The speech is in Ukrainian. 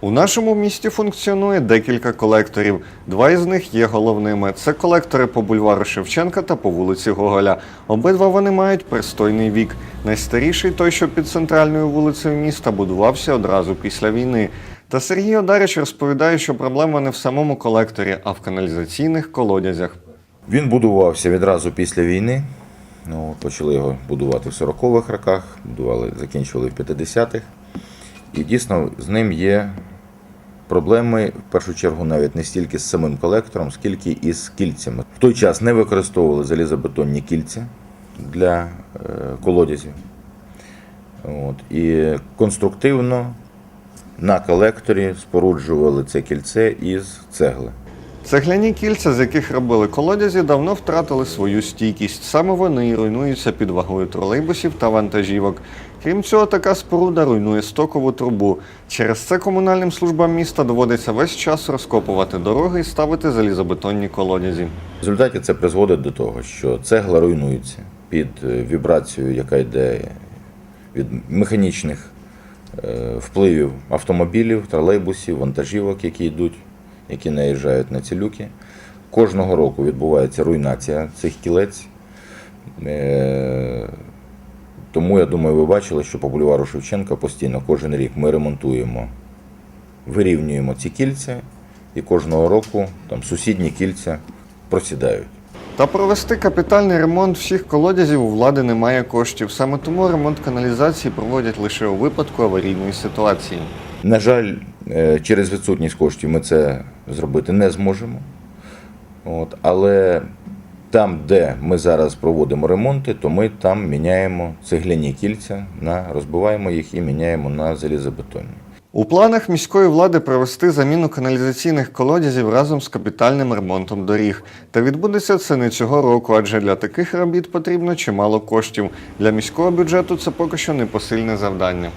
У нашому місті функціонує декілька колекторів. Два із них є головними. Це колектори по бульвару Шевченка та по вулиці Гоголя. Обидва вони мають пристойний вік. Найстаріший той, що під центральною вулицею міста, будувався одразу після війни. Та Сергій Одарич розповідає, що проблема не в самому колекторі, а в каналізаційних колодязях. Він будувався відразу після війни. Ну, почали його будувати в 40-х роках, будували, закінчували в 50-х. І дійсно з ним є проблеми, в першу чергу, навіть не стільки з самим колектором, скільки і з кільцями. В той час не використовували залізобетонні кільця для е, колодязів. От. І конструктивно на колекторі споруджували це кільце із цегли. Цегляні кільця, з яких робили колодязі, давно втратили свою стійкість. Саме вони руйнуються під вагою тролейбусів та вантажівок. Крім цього, така споруда руйнує стокову трубу. Через це комунальним службам міста доводиться весь час розкопувати дороги і ставити залізобетонні колодязі. В результаті це призводить до того, що цегла руйнується під е, вібрацією, яка йде від механічних е, впливів автомобілів, тролейбусів, вантажівок, які йдуть, які наїжджають на ці люки. Кожного року відбувається руйнація цих кілець. Е, Тому я думаю, ви бачили, що по бульвару Шевченка постійно кожен рік ми ремонтуємо, вирівнюємо ці кільця, і кожного року там сусідні кільця просідають. Та провести капітальний ремонт всіх колодязів у влади немає коштів. Саме тому ремонт каналізації проводять лише у випадку аварійної ситуації. На жаль, через відсутність коштів ми це зробити не зможемо. От, але там, де ми зараз проводимо ремонти, то ми там міняємо цегляні кільця, на, розбиваємо їх і міняємо на залізобетонні. У планах міської влади провести заміну каналізаційних колодязів разом з капітальним ремонтом доріг. Та відбудеться це не цього року, адже для таких робіт потрібно чимало коштів. Для міського бюджету це поки що непосильне завдання.